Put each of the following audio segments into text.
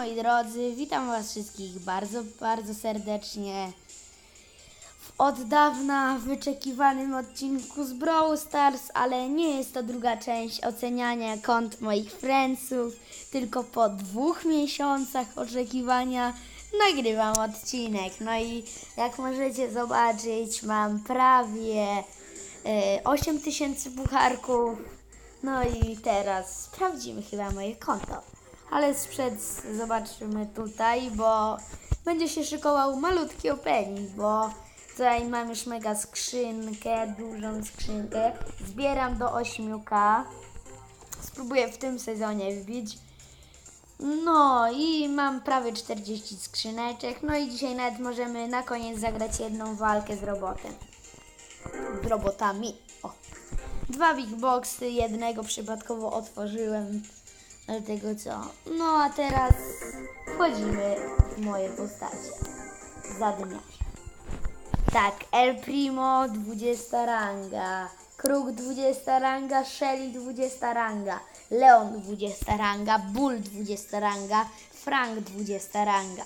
moi drodzy, witam Was wszystkich bardzo, bardzo serdecznie w od dawna wyczekiwanym odcinku z Brawl Stars, ale nie jest to druga część oceniania kont moich friendsów, tylko po dwóch miesiącach oczekiwania nagrywam odcinek. No i jak możecie zobaczyć, mam prawie e, 8000 pucharków. No i teraz sprawdzimy chyba moje konto. Ale sprzed zobaczymy tutaj, bo będzie się szykował malutki opening, bo tutaj mam już mega skrzynkę, dużą skrzynkę. Zbieram do 8k. Spróbuję w tym sezonie wbić. No i mam prawie 40 skrzyneczek. No i dzisiaj nawet możemy na koniec zagrać jedną walkę z robotem. Z robotami. O. Dwa big boxy, jednego przypadkowo otworzyłem. Dlatego co? No a teraz wchodzimy w moje postacie. Zadniarza. Tak, El Primo 20 ranga, Kruk 20 ranga, Shelly 20 ranga, Leon 20 ranga, Bull 20 ranga, Frank 20 ranga.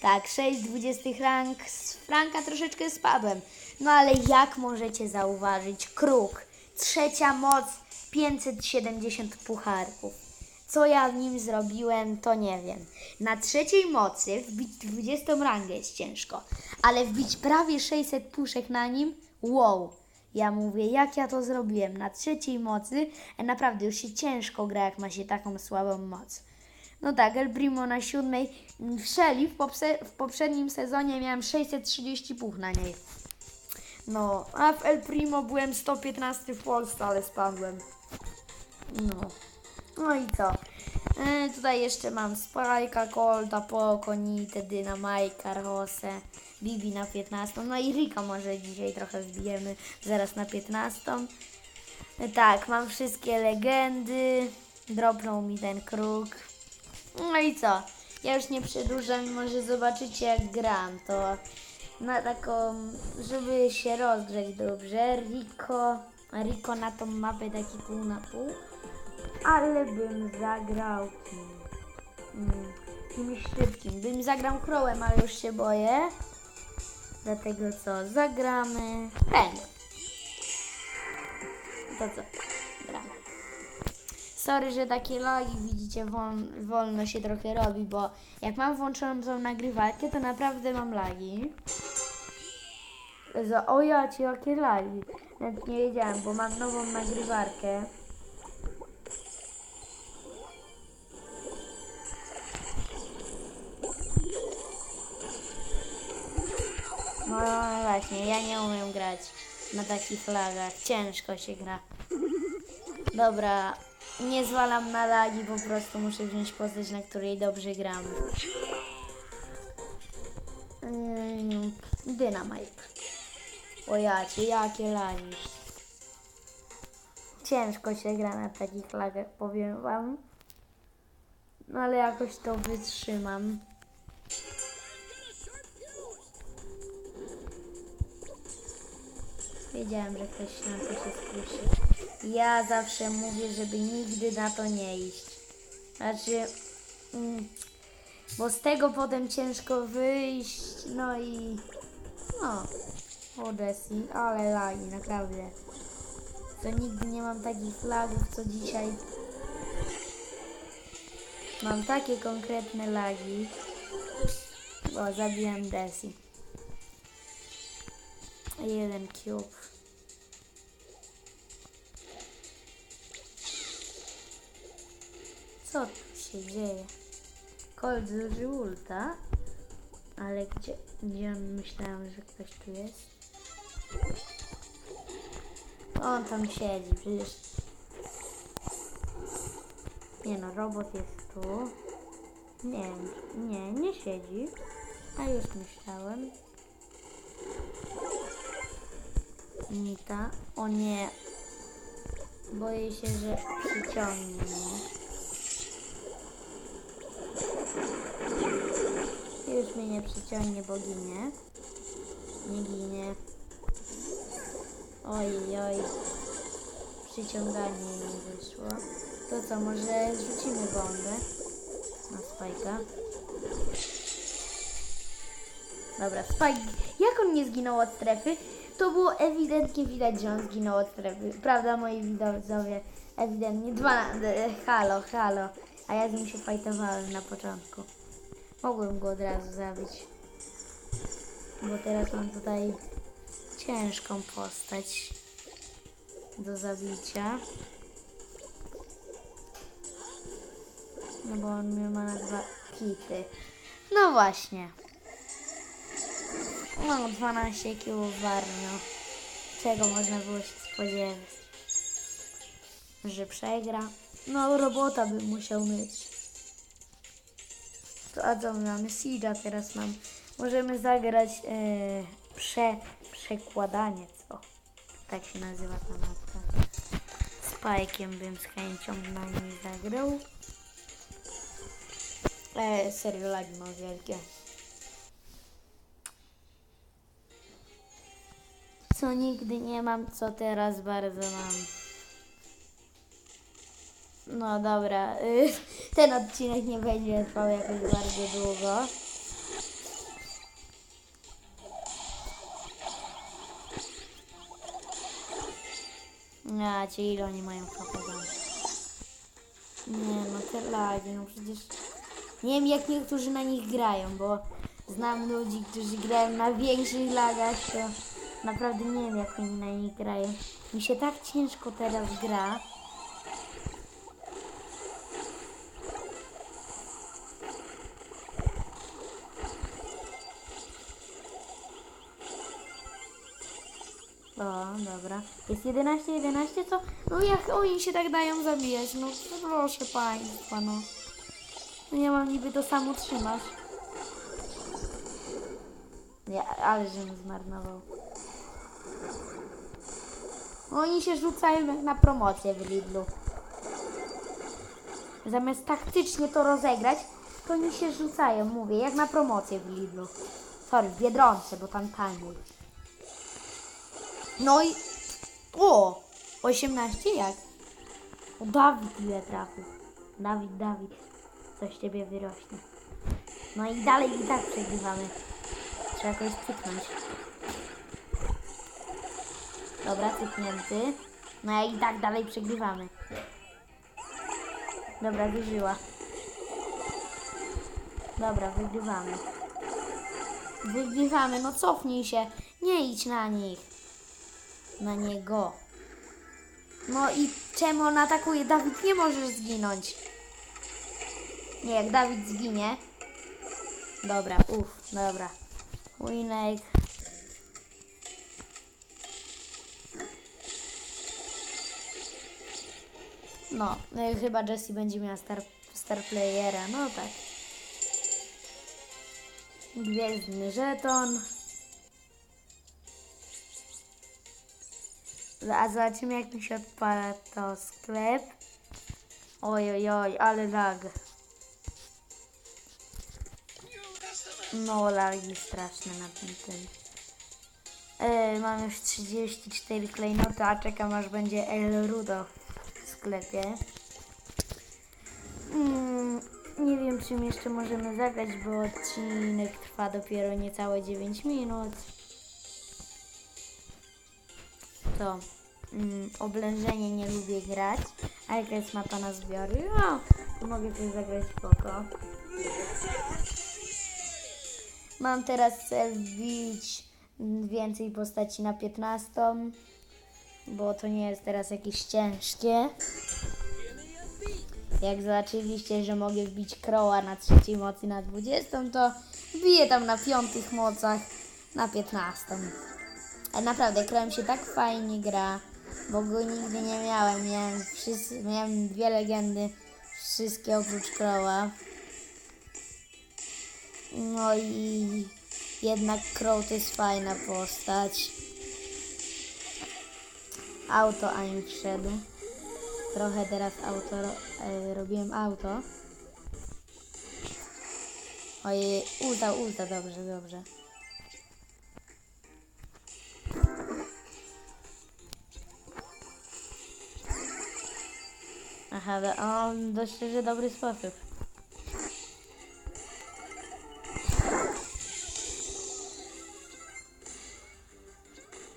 Tak, 6 20 rank, z Franka troszeczkę spadłem. No ale jak możecie zauważyć, Kruk, trzecia moc, 570 pucharków. Co ja w nim zrobiłem, to nie wiem. Na trzeciej mocy wbić 20 rangę jest ciężko, ale wbić prawie 600 puszek na nim, wow. Ja mówię, jak ja to zrobiłem na trzeciej mocy, a naprawdę już się ciężko gra, jak ma się taką słabą moc. No tak, El Primo na siódmej. W Shelly w, popse- w poprzednim sezonie miałem 630 puch na niej. No, a w El Primo byłem 115 w Polsce, ale spadłem. No. No i co? E, tutaj jeszcze mam Spajka, Colta, Poco, Nite, Dynamite, Rosę, Bibi na 15. No i Rika może dzisiaj trochę wbijemy zaraz na 15. E, tak, mam wszystkie legendy. Dropnął mi ten kruk. No i co? Ja już nie przedłużam, może zobaczycie jak gram. To na taką, żeby się rozgrzeć dobrze. Rico, Rico na tą mapę taki pół na pół. Ale bym zagrał kim? Mm, kimś szybkim. Bym zagrał Crowem, ale już się boję. Dlatego co? Zagramy Peng. To co? Gramy. Sorry, że takie lagi widzicie, wol, wolno się trochę robi, bo jak mam włączoną tą nagrywarkę, to naprawdę mam lagi. Za, o ja ci jakie lagi. Nawet nie wiedziałem, bo mam nową nagrywarkę. No właśnie, ja nie umiem grać na takich lagach. Ciężko się gra. Dobra, nie zwalam na lagi, po prostu muszę wziąć postać, na której dobrze gram. Mm, Dynamite. O jacie, jakie lagi. Ciężko się gra na takich lagach, powiem wam. No ale jakoś to wytrzymam. Wiedziałem, że ktoś na to się skusi. Ja zawsze mówię, żeby nigdy na to nie iść. Znaczy, mm, bo z tego potem ciężko wyjść, no i no, Odesi, ale lagi, naprawdę. To nigdy nie mam takich lagów, co dzisiaj. Mam takie konkretne lagi. O, zabiłem Desi. Jeden cube. Co tu się dzieje? Colt zużył ulta, ale gdzie, gdzie myślałem, że ktoś tu jest? On tam siedzi, przecież... Nie no, robot jest tu. Nie, nie, nie siedzi. A już myślałem. Nita. O nie. Boję się, że przyciągnie mnie. Już mnie nie przyciągnie, bo ginie. Nie ginie. Oj, oj. Przyciąganie nie wyszło. To co, może rzucimy bombę? Na Spajka. Dobra, Spike, jak on nie zginął od strefy? To było ewidentnie widać, że on zginął od strefy. Prawda, moi widzowie? Ewidentnie. Dwa e, Halo, halo. A ja z nim się fajtowałem na początku. Mogłem go od razu zabić. Bo teraz mam tutaj ciężką postać do zabicia. No bo on mnie ma na dwa hity. No właśnie. No, 12 kg warnio. Czego można było się spodziewać? Że przegra? No, robota bym musiał mieć. To, a co my mamy? Siege'a teraz mam. Możemy zagrać e, prze, przekładanie, co? Tak się nazywa ta mapka. Z Pajkiem bym z chęcią na niej zagrał. E, serio, lagi mam wielkie. Co nigdy nie mam, co teraz bardzo mam. No dobra, y, ten odcinek nie będzie trwał jakoś bardzo długo. Ja cię ile oni mają tam? Nie no, te lagi, no przecież... Nie wiem jak niektórzy na nich grają, bo znam ludzi, którzy grają na większych lagach, to naprawdę nie wiem jak oni na nich grają. Mi się tak ciężko teraz gra. O, dobra. Jest 11, 11, co? No jak oni się tak dają zabijać? No proszę Państwa, no. No ja mam niby to samo trzymać. Nie, ale żebym zmarnował. Oni się rzucają jak na promocję w Lidlu. Zamiast taktycznie to rozegrać, to oni się rzucają, mówię, jak na promocję w Lidlu. Sorry, w Biedronce, bo tam taniej. No i... O! 18 jak? O, Dawid ile trafił. Dawid, Dawid. Coś ciebie wyrośnie. No i dalej i tak przegrywamy. Trzeba jakoś cyknąć. Dobra, cyknięty. No i tak dalej przegrywamy. Dobra, wyżyła. Dobra, wygrywamy. Wygrywamy, no cofnij się. Nie idź na nich. Na niego. No i czemu on atakuje? Dawid, nie możesz zginąć. Nie, jak Dawid zginie. Dobra, uff, dobra. Winek. No, no chyba Jessie będzie miała star, star playera. No tak. Gwiezdny żeton. A zobaczymy jak mi się odpala to sklep. Oj, oj, oj, ale lag. No, lagi straszne na tym tym. E, mam już 34 klejnoty, a czekam aż będzie El Rudo w sklepie. Mm, nie wiem czym jeszcze możemy zagrać, bo odcinek trwa dopiero niecałe 9 minut. To mm, oblężenie nie lubię grać, a jaka jest mapa na zbiory? No, to mogę coś zagrać spoko. Mam teraz cel wbić więcej postaci na 15, bo to nie jest teraz jakieś ciężkie. Jak zobaczyliście, że mogę wbić Crowa na trzeciej mocy na 20, to wbiję tam na piątych mocach na 15. Naprawdę, Crowem się tak fajnie gra, bo go nigdy nie miałem. Miałem, wszyscy, miałem dwie legendy, wszystkie oprócz Crowa. No i jednak Crow to jest fajna postać. Auto Aim wszedł. Trochę teraz auto, e, robiłem auto. Ojej, ulta, ulta, dobrze, dobrze. naprawdę on dość szczerze dobry sposób.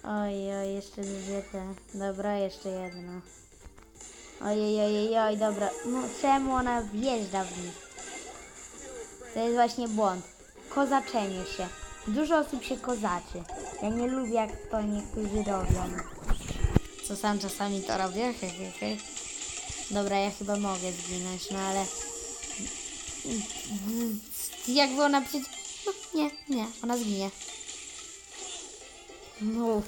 Oj, oj, jeszcze dwie te. Dobra, jeszcze jedno. Ojej, ojej, oj, dobra. No, czemu ona wjeżdża w nich? To jest właśnie błąd. Kozaczenie się. Dużo osób się kozaczy. Ja nie lubię, jak to niektórzy robią. Co sam czasami to robię? He, he, he. Dobra, ja chyba mogę zginąć, no ale... Jakby ona przecież... No, nie, nie, ona zginie. No.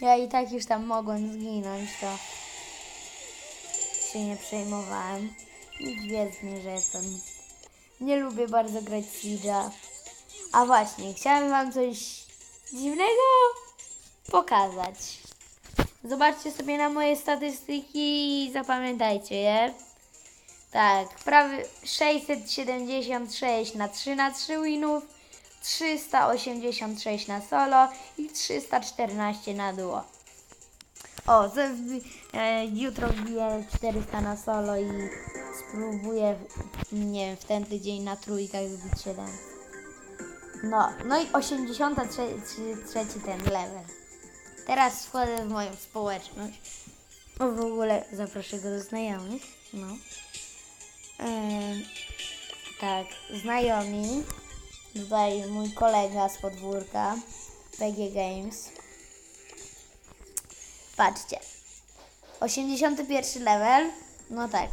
Ja i tak już tam mogłem zginąć, to się nie przejmowałem. Nic wiedzy, że nic. Nie lubię bardzo grać Siege'a. A właśnie, chciałem wam coś dziwnego pokazać. Zobaczcie sobie na moje statystyki i zapamiętajcie je. Tak, prawie 676 na 3 na 3 winów, 386 na solo i 314 na duo. O, ze, e, jutro wbiję 400 na solo i spróbuję, nie wiem, w ten tydzień na trójkach wbić 7. No, no i 83 ten level. Teraz wchodzę w moją społeczność. O, w ogóle zaproszę go do znajomych. No. Em, tak, znajomi. Tutaj mój kolega z podwórka. PG Games. Patrzcie. 81 level. No tak.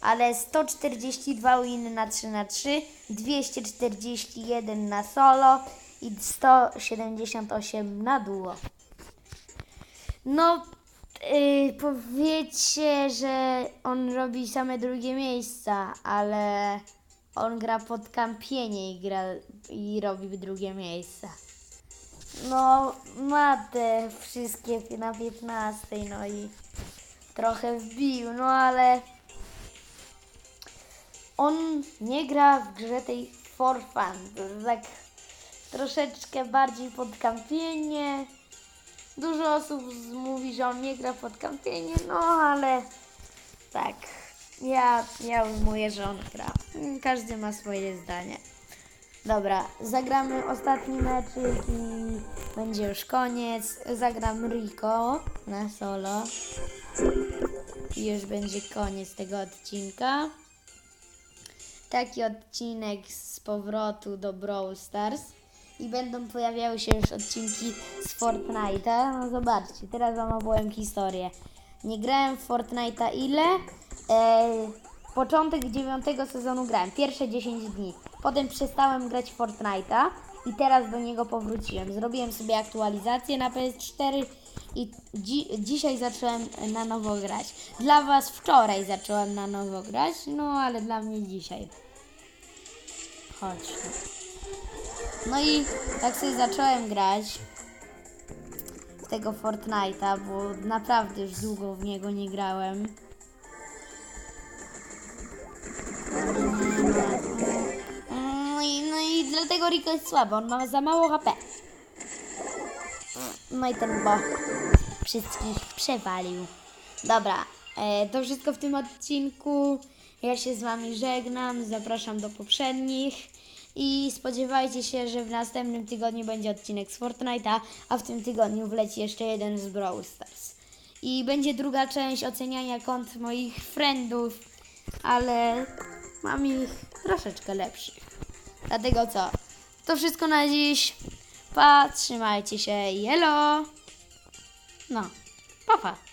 Ale 142 winy na 3 na 3 241 na solo i 178 na duo. No, yy, powiecie, że on robi same drugie miejsca, ale on gra pod kampienie i, gra, i robi drugie miejsca. No, ma te wszystkie na 15, no i trochę wbił, no ale on nie gra w grze tej for fun. Tak troszeczkę bardziej pod kampienie. Dużo osób mówi, że on nie gra pod kampienie, no ale tak. Ja, ja ujmuję, że on gra. Mm, Każdy ma swoje zdanie. Dobra, zagramy ostatni meczyk i będzie już koniec. Zagram Rico na solo. I już będzie koniec tego odcinka. Taki odcinek z powrotu do Brawl Stars. I będą pojawiały się już odcinki z Fortnite'a. No zobaczcie, teraz wam opowiem historię. Nie grałem w Fortnite'a ile? E, początek dziewiątego sezonu grałem, pierwsze 10 dni. Potem przestałem grać w Fortnite'a i teraz do niego powróciłem. Zrobiłem sobie aktualizację na PS4 i dzi- dzisiaj zacząłem na nowo grać. Dla Was wczoraj zacząłem na nowo grać, no ale dla mnie dzisiaj. Chodź. No i tak sobie zacząłem grać tego Fortnite'a, bo naprawdę już długo w niego nie grałem. No i, no i dlatego Rico jest słaby, on ma za mało HP. No i ten bo wszystkich przewalił. Dobra, e, to wszystko w tym odcinku. Ja się z Wami żegnam, zapraszam do poprzednich i spodziewajcie się, że w następnym tygodniu będzie odcinek z Fortnite'a, a w tym tygodniu wleci jeszcze jeden z Brawl Stars. I będzie druga część oceniania kont moich friendów, ale mam ich troszeczkę lepszych. Dlatego co? To wszystko na dziś. Pa, trzymajcie się. Jelo! No, papa. Pa.